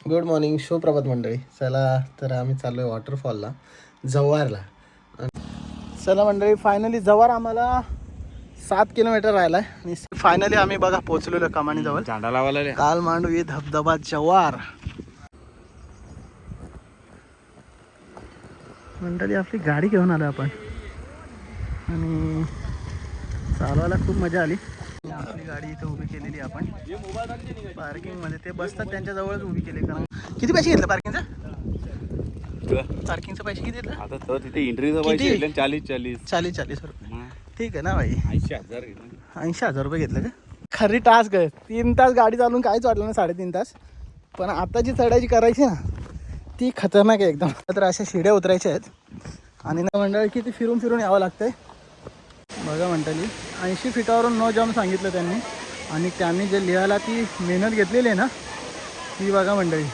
Good morning शोप्रभात मंडळी चला तर आम्ही चाललो आहे वॉटरफॉलला जव्हारला चला मंडळी फायनली जव्हार आम्हाला सात किलोमीटर राहिला आहे आणि फायनली आम्ही बघा पोचलेलो कमानीजवळ. झाडा लावायला काल मांडवी धबधबा जव्हार. मंडळी आपली गाडी घेऊन आलो आपण. आणि चालवायला खूप मजा आली. आपली गाडी इथे उभी केलेली आपण. पार्किंगमध्ये ते बसतात त्यांच्या जवळच उभी केली कारण किती पैसे घेतले पार्किंगचं पार्किंगचं पैसे किती घेतलं? आता तर तिथे एंट्रीचं? पैसे घेतले चाळीस चाळीस. चाळीस चाळीस रुपये. ठीक आहे ना भाई. ऐंशी हजार. ऐंशी हजार रुपये घेतलं का? खरी टास्क आहे. तीन तास गाडी चालवून काहीच वाटलं नाही साडेतीन तास. पण आता जी चढायची करायची ना ती खतरनाक आहे एकदम. तर अशा शिड्या उतरायच्या आहेत. आणि ना मंडळ किती फिरून फिरून यावं लागतंय. बघा मंडळी. ऐंशी फिटावरून नो जाम सांगितलं त्यांनी. आणि त्यांनी जे लिहायला ती मेहनत घेतलेली आहे ना ती बघा मंडळी.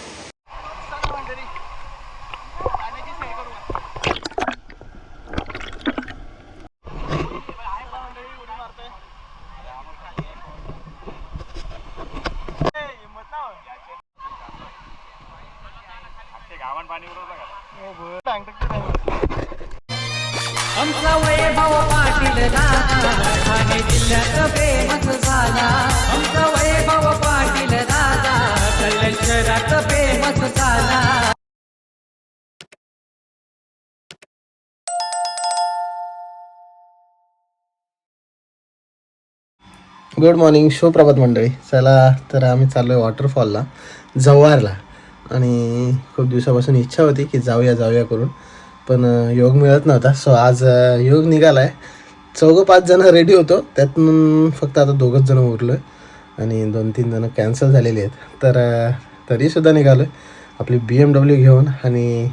गुड मॉर्निंग शोप्रभात मंडळी. चला तर आम्ही चाललो आहे वॉटरफॉलला जव्हारला. आणि खूप दिवसापासून इच्छा होती की जाऊया जाऊया करून. पण योग मिळत नव्हता. सो आज योग निघाला आहे चौघं पाच जण रेडी होतो. त्यातून फक्त आता दोघंच जण उरलो आहे आणि दोन तीन जणं कॅन्सल झालेली आहेत. तर तरीसुद्धा निघालो आहे आपली बी एम डब्ल्यू घेऊन आणि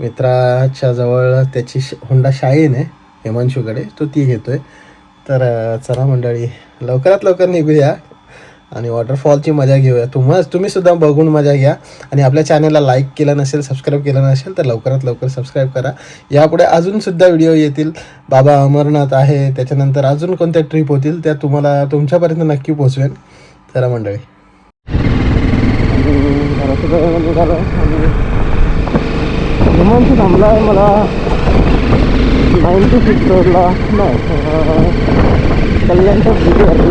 मित्राच्या जवळ त्याची श होंडा शाईन आहे हिमांशूकडे. तो ती घेतोय. तर चला मंडळी लवकरात लवकर निघूया आणि वॉटरफॉलची मजा घेऊया. तुम्हा तुम्ही सुद्धा बघून मजा घ्या. आणि आपल्या चॅनलला लाईक केलं नसेल सबस्क्राईब केलं नसेल तर लवकरात लवकर सबस्क्राईब करा. यापुढे अजूनसुद्धा व्हिडिओ येतील. बाबा अमरनाथ आहे त्याच्यानंतर अजून कोणत्या ट्रिप होतील त्या तुम्हाला तुमच्यापर्यंत नक्की पोचवेन चला मंडळी. निघालो थांबला आहे मला. नाईन्टी सिक्स रोडला नाही कल्याणच्या ब्रिजवरती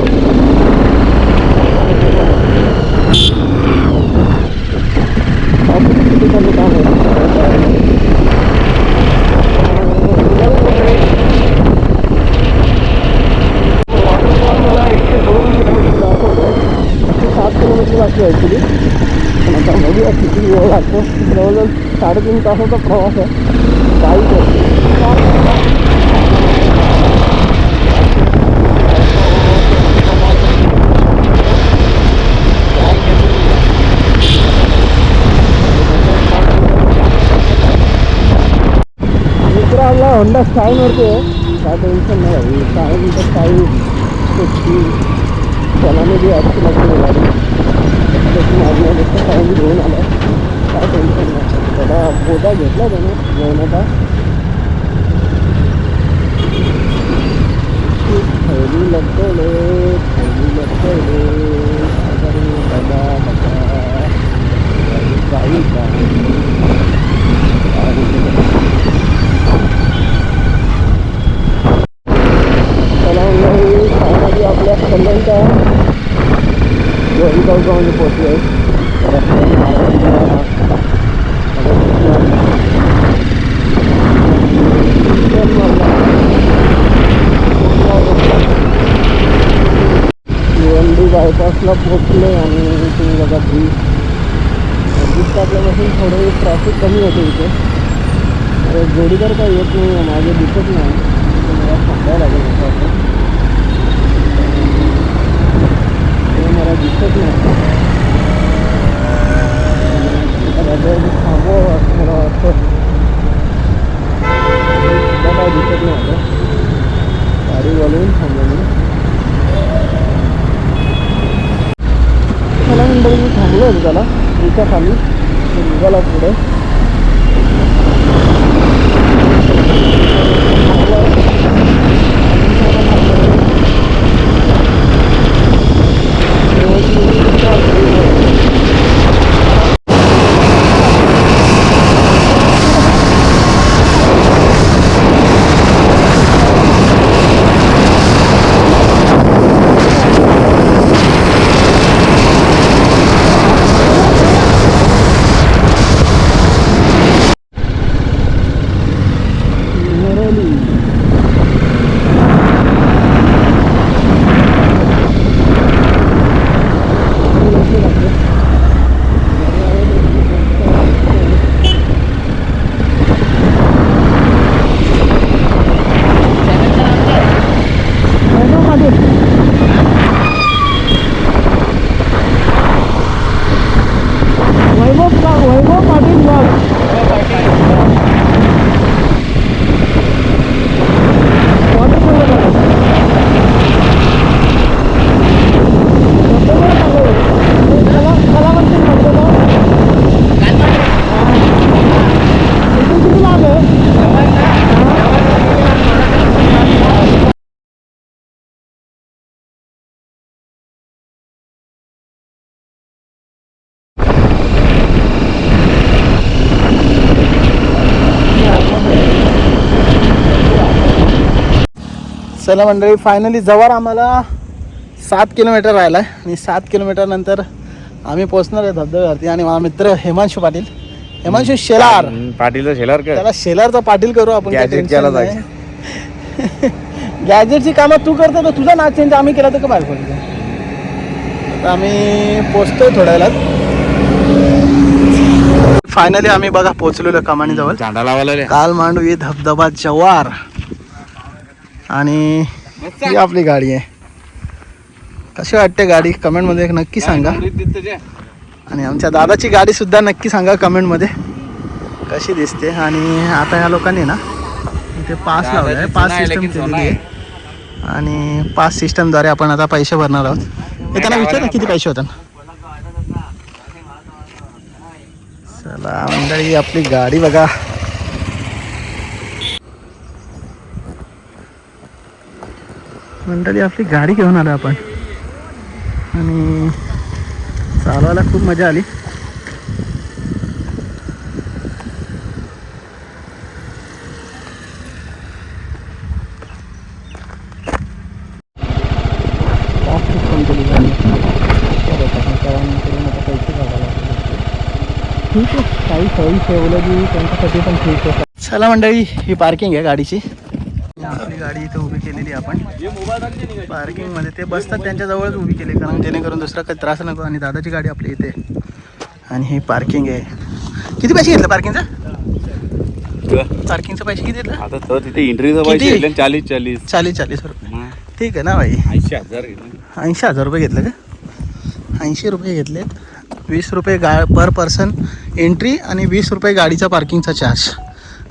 किती ॲक्च्युली पण आता बघूया किती वेळ लागतो जवळजवळ साडेतीन तासाचा प्रवास आहे. बाईक मित्र आपला होंडा स्टाईलवरती आहे. काय टेन्शन नाही काय म्हणतात तर स्टाईल सुट्टी त्यालाने बी अच्छी गाडी त्याची मागण्यापेक्षा स्टाईल घेऊन आला. काय टेन्शन नाही त्याला पोटा घेतला त्याने. जेवणाचा. थैली लटकवले. थैली लटकवले. आजारी बाबा बाबा. काही का? फायनली आपल्या कल्याणच्या दोन चौकामध्ये पोहोचलो डी बायपासला पोचले आणि तुम्ही बघा ब्रिज टाकल्यापासून थोडे ट्रॅफिक कमी होते इथे जोडीदार काही येत नाही मागे दिसत नाही चला मंडळी फायनली जवळ आम्हाला सात किलोमीटर राहिला आहे आणि सात किलोमीटर नंतर आम्ही पोहोचणार आहे धबधब्यावरती. आणि माझा मित्र हेमांशू पाटील. हेमांशू शेलार. पाटीलचा शेलार त्याला शेलारचा पाटील करू आपण. गॅजेटची कामं तू करतो तर तुझा नाच चेंज आम्ही केला तर का बाहेर आम्ही पोचतोय थोड्या वेळात. फायनली आम्ही बघा पोचलेलो कमानी जवळ काल मांडवी धबधबा जवार आणि ही आपली गाडी आहे. कशी वाटते गाडी? कमेंटमध्ये नक्की सांगा. आणि आमच्या दादाची गाडी सुद्धा नक्की सांगा कमेंटमध्ये कशी दिसते? आणि आता या लोकांनी ना इथे पास लावला आहे पास सिस्टम केलेली आहे. आणि पास सिस्टमद्वारे आपण आता पैसे भरणार आहोत. हे त्यांना विचार किती पैसे होतात. चला मंडळी आपली गाडी बघा. मंडळी आपली गाडी घेऊन आलो आपण आणि चालवायला खूप मजा आली. ठीक आहे काही सोयी ठेवलं त्यांच्यासाठी पण ठीक आहे चला मंडळी ही पार्किंग आहे गाडीची. आपली गाडी इथे उभी केलेली आपण. पार्किंगमध्ये ते बसतात त्यांच्या जवळच उभी केली कारण जेणेकरून दुसरा काही त्रास नको आणि दादाची गाडी आपली इथे. आणि ही पार्किंग आहे. किती पैसे घेतलं पार्किंगचं पार्किंगचं पैसे किती घेतलं? आता तर तिथे एंट्रीचा? पैसे चाळीस चाळीस. चाळीस चाळीस रुपये. ठीक आहे ना भाई. ऐंशी हजार घेतले. ऐंशी हजार रुपये घेतलं का? ऐंशी रुपये घेतलेत. वीस रुपये गा पर पर्सन एंट्री आणि वीस रुपये गाडीचा पार्किंगचा चार्ज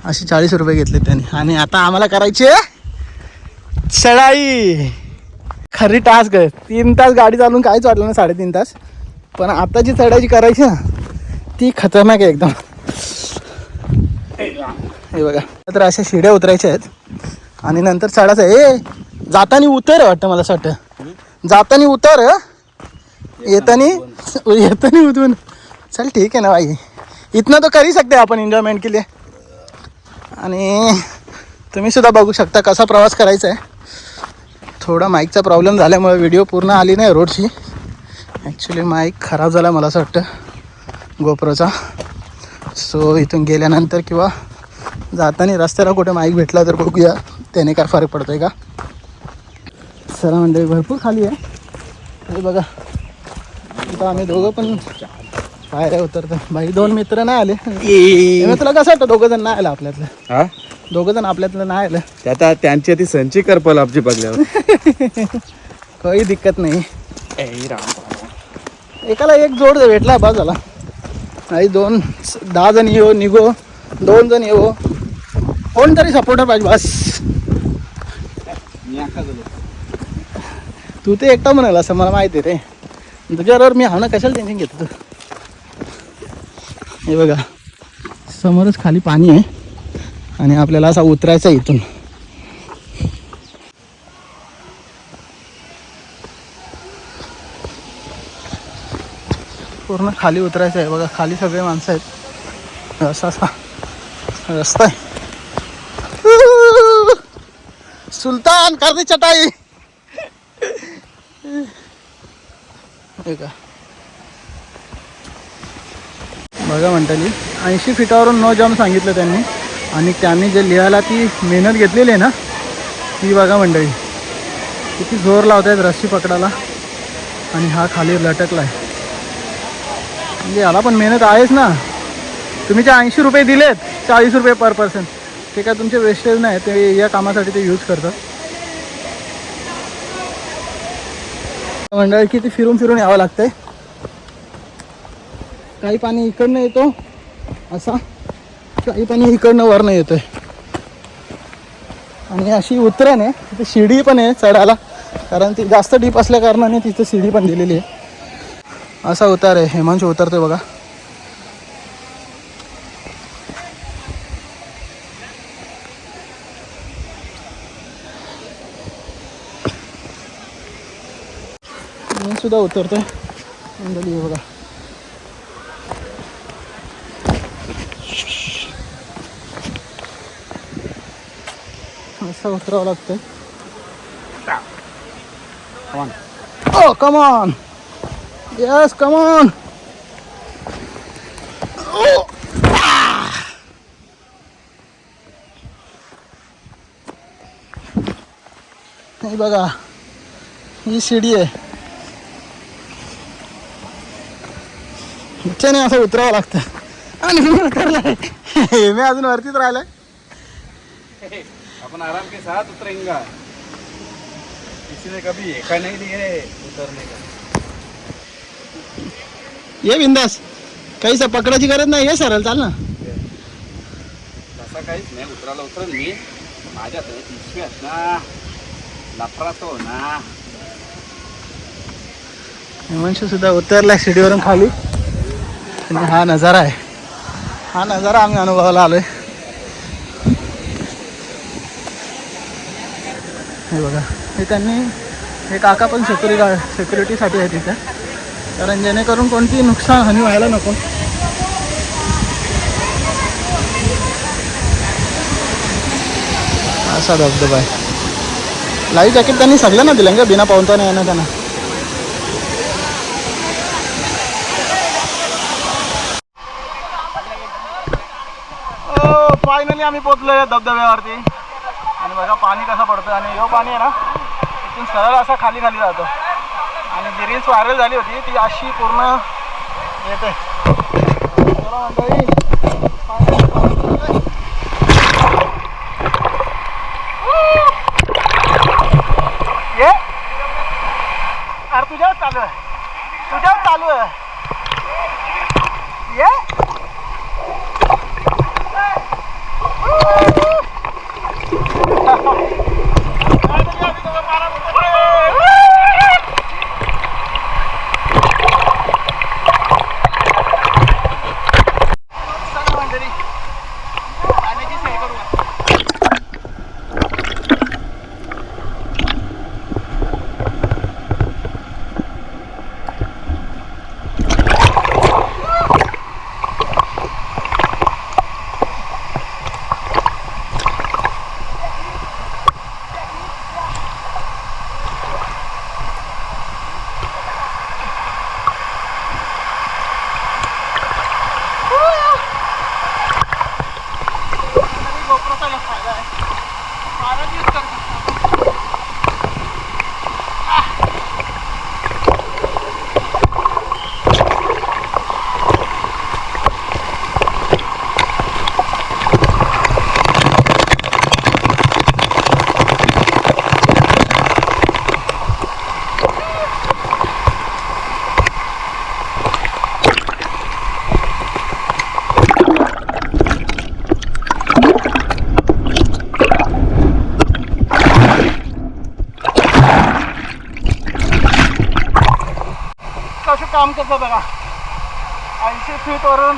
असे चाळीस रुपये घेतले त्यांनी. आणि आता आम्हाला करायची चढाई. खरी टास्क आहे. तीन तास गाडी चालून काहीच वाटलं ना साडेतीन तास. पण आता जी चढायची करायची ना ती खतरनाक आहे एकदम. हे बघा. तर अशा शिड्या उतरायच्या आहेत. आणि नंतर चढायचं आहे. ए जातानी उतर वाटतं मला असं वाटतं. जातानी उतर येताना येतानी येतानी उतरून. चल ठीक आहे ना भाई इथनं तो करी सकते आपण एन्जॉयमेंट के लिए. आणि तुम्ही सुद्धा बघू शकता कसा प्रवास करायचा आहे थोडा माईकचा प्रॉब्लेम झाल्यामुळे व्हिडिओ पूर्ण आली नाही रोडची. ॲक्च्युली माईक खराब झाला मला असं वाटतं गोप्रोचा. सो इथून गेल्यानंतर किंवा जाताना रस्त्याला कुठे माईक भेटला तर बघूया त्याने काय फरक पडतोय का? सर मंडळी भरपूर खाली आहे. बघा इथं आम्ही दोघं पण बाहेर उतरतो बाई दोन मित्र नाही आले. तुला कसं वाटतं? दोघं जण नाही आलं आपल्यातलं. हा? दोघं जण आपल्यातलं नाही आलं. ते आता त्यांची ती संची करपल आपली बघल्यावर. काही दिक्कत नाही. ए, राम. एकाला एक जोड भेटला बस झाला. नाही दोन दहा जण येऊ निघो. दोन जण येऊ. कोणतरी सपोर्टर पाहिजे बस. तू ते एकटा म्हणाल असं मला माहिती आहे रे. तुझ्याबरोबर मी हा ना कशाला टेन्शन घेतो तू? हे बघा. समोरच खाली पाणी आहे आणि आपल्याला असा उतरायचा आहे इथून. पूर्ण खाली उतरायचं आहे. बघा खाली सगळे माणसं आहेत. असा असा रस्ता आहे. सुलतान करणे चटाई. हे का? बघा म्हणताली ऐंशी फिटावरून नो जाम सांगितलं त्यांनी. आणि त्यांनी जे लिहायला ती मेहनत घेतलेली आहे ना ती बघा मंडळी. किती जोर लावत आहेत रस्सी पकडायला. आणि हा खाली लटकला आहे म्हणजे याला पण मेहनत आहेच ना. तुम्ही जे ऐंशी रुपये दिलेत चाळीस रुपये पर पर्सन ते काय तुमचे वेस्टेज नाही ते या कामासाठी ते यूज करतात. मंडळी किती फिरून फिरून यावं लागतंय? काही पाणी इकडनं येतो. असा. काही पाणी इकडनं वरनं येतोय. आणि अशी उतरण आहे. तिथे शिडी पण आहे चढायला. कारण ती जास्त डीप असल्या कारणाने तिथं शिडी पण दिलेली आहे. असा उतार आहे. हेमांश उतरतोय बघा. मी सुद्धा उतरतोय. बघा. असं उतरावं लागतंय. ओ कमॉन यस कमॉन नाही बघा ही शिडी आहे इच्छाने असं उतरावं लागतं आणि मी अजून वरतीच राहिलाय अपन आराम के साथ उतरेंगे। किसी ने कभी देखा नहीं दिए उतरने का। ये बिंदास काही सा पकडायची गरज नाही ये सरळ चाल ना। तसा काहीच नाही उतरायला उतरेल मी माझ्यात आहे विश्वास ना लफरा तो ना. हिमांशू सुद्धा उतरलाय शिडीवरून खाली. आणि हा नजारा आहे. हा नजारा आम्ही अनुभवायला आलोय. हे बघा. हे त्यांनी हे काका पण सिक्युरि सेक्युरिटीसाठी आहे तिथे कारण जेणेकरून कोणती नुकसान हानी व्हायला नको. असा धबधबा आहे. लाईव्ह जॅकेट त्यांनी सगळं ना दिलं का बिना पावताना येणं त्यांना. फायनली आम्ही पोचलोय धबधब्यावरती. आणि बघा पाणी कसं पडतं आणि हे पाणी आहे ना इथून सरळ असा खाली खाली जातो. आणि जी रील्स व्हायरल झाली होती ती अशी पूर्ण येते. चला मंडळी ये. अरे तुझ्यावर चालू आहे. तुझ्यावर चालू आहे. कसं बघा. ऐंशी फीटवरून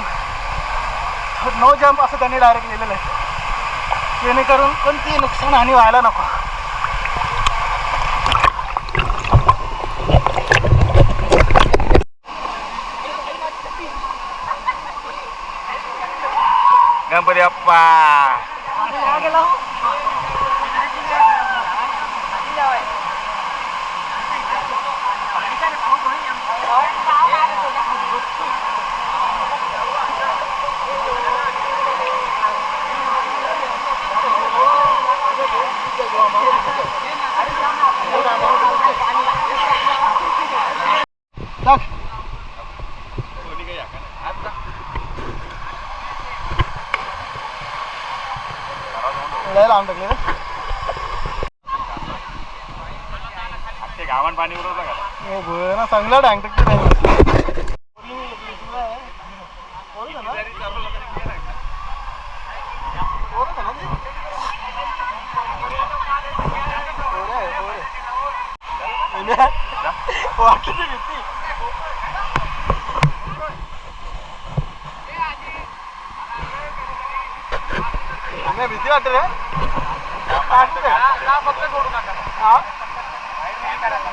नो जम्प असं त्यांनी डायरेक्ट लिहिलेलं आहे. जेणेकरून कोणती नुकसान हानी व्हायला नको. भीती वाटत रे फक्त सोडू नका उडी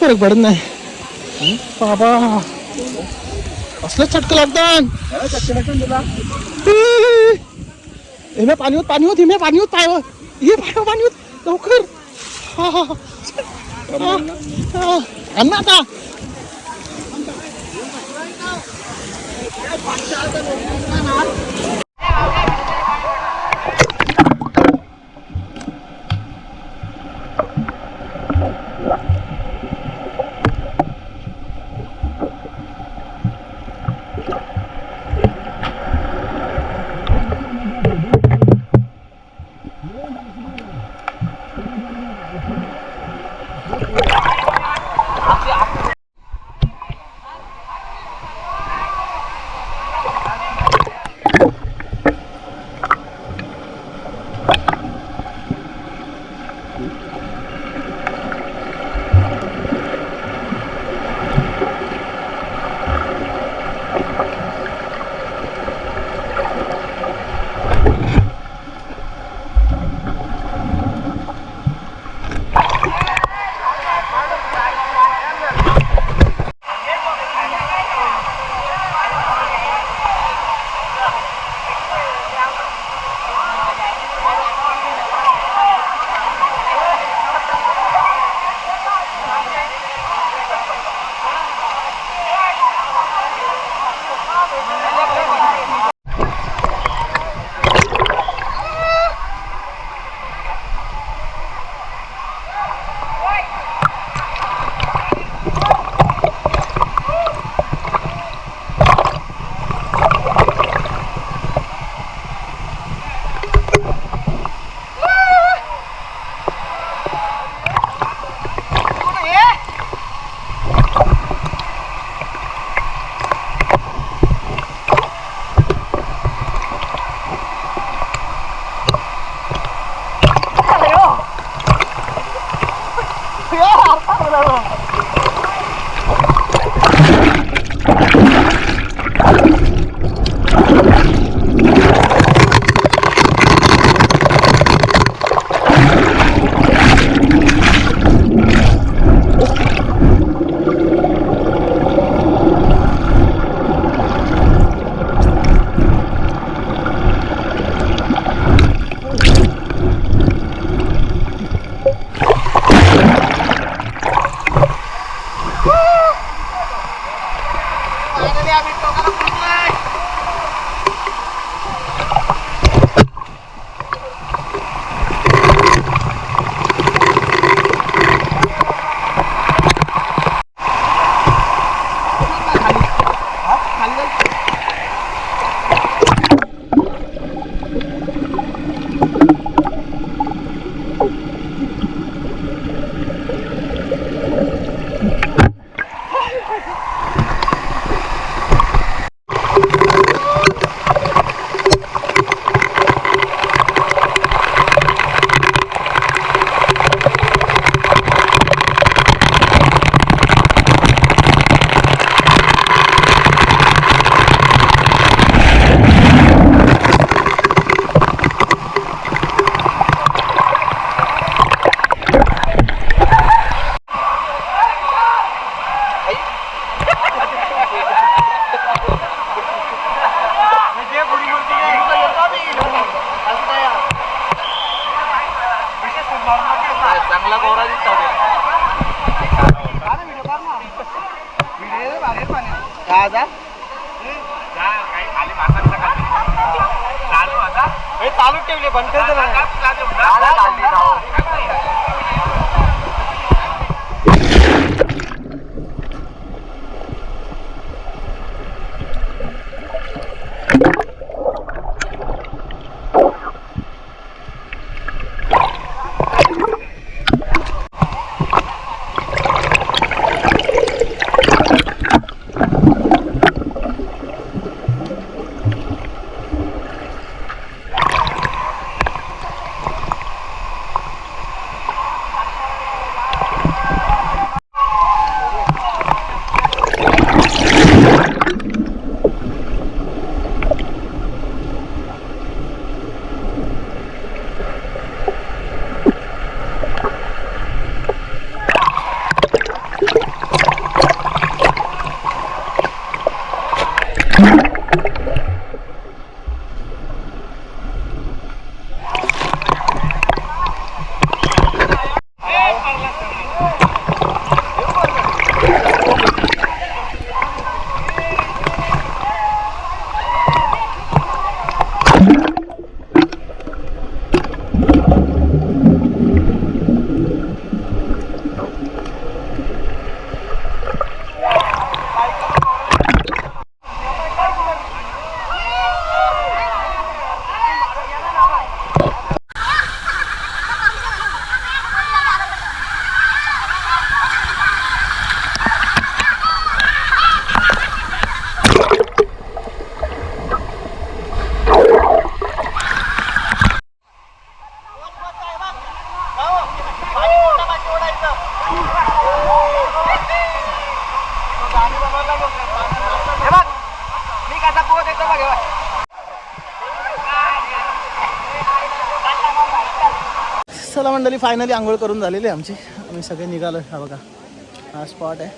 काहीच फरक पडत नाही. बाबा. असलं चटकं लागतात. पाणी होत पाणी होत हिम्या पाणी होत पायवर हे. पायवर पाणी होत. लवकर. हा, हा, हा. हा, हा. आता. चालू you. चला मंडळी फायनली आंघोळ करून झालेली आहे आमची. आम्ही सगळे निघालो. हा बघा. हा स्पॉट आहे.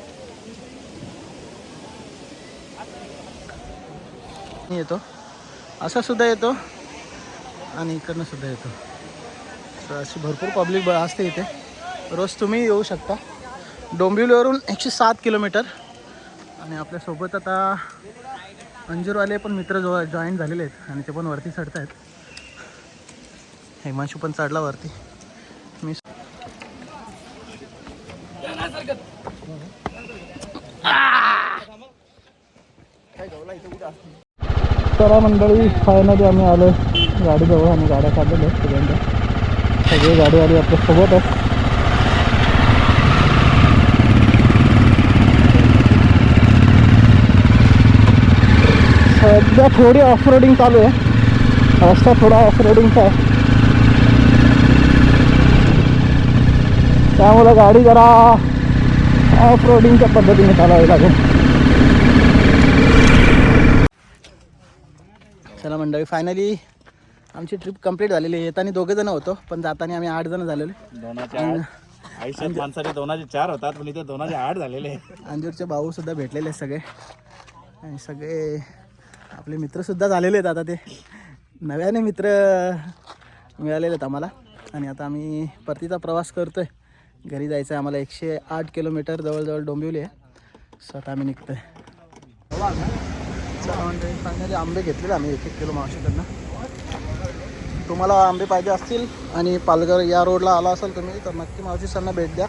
येतो. असा सुद्धा येतो. आणि इकडनं सुद्धा येतो. तर अशी भरपूर पब्लिक असते इथे. रोज तुम्ही येऊ शकता. डोंबिवलीवरून एकशे सात किलोमीटर. आणि आपल्यासोबत आता अंजूरवाले पण मित्र जो जॉईन झालेले आहेत. आणि ते पण वरती चढत आहेत हिमांशू पण चढला वरती. मी चला मंडळी फायनली आम्ही आलो. गाडी जवळ आणि गाड्या काढलेल्या सगळ्यांना सगळी गाडी आली आपल्यासोबत आहे सध्या थोडी ऑफ रोडिंग चालू आहे. रस्ता थोडा ऑफ रोडिंगचा आहे. त्यामुळं गाडी जरा ऑफ रोडिंगच्या पद्धतीने चालवावी लागेल. चला मंडळी फायनली आमची ट्रिप कंप्लीट झालेली आहे. येताना दोघे जण होतो पण जाताना आम्ही आठ जण झालेले. आयुष्यात माणसाचे दोनाचे चार होतात पण इथे दोनाचे आठ झालेले आहे. अंजूरचे भाऊ सुद्धा भेटलेले आहेत सगळे. आणि सगळे आपले मित्रसुद्धा झालेले आहेत आता ते. नव्याने मित्र मिळालेले आहेत आम्हाला. आणि आता आम्ही परतीचा प्रवास करतोय. घरी जायचं आहे आम्हाला एकशे आठ किलोमीटर जवळजवळ डोंबिवली आहे. सो आता आम्ही निघतोय. चला म्हणजे फायनली आंबे घेतलेले आम्ही एक एक किलो मावशीकडनं. तुम्हाला आंबे पाहिजे असतील आणि पालघर या रोडला आला असाल तुम्ही तर नक्की मावशी सरना भेट द्या.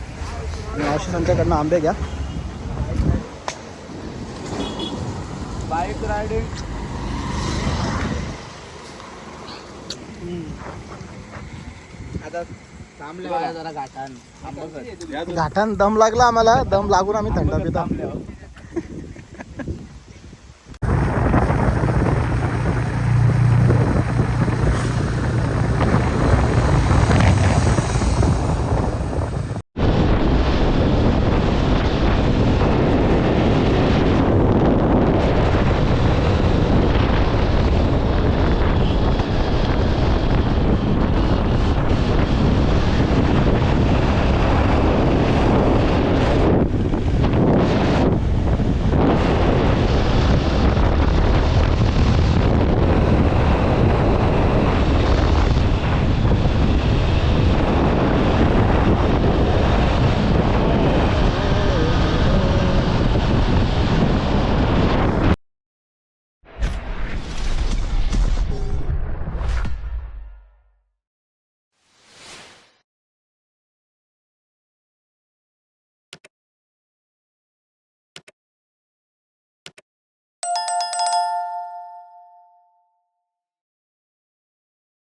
मावशी संच्याकडनं आंबे घ्या. बाईक रायडिंग आता घाटान दम लागला आम्हाला दम लागून आम्ही थंड पिता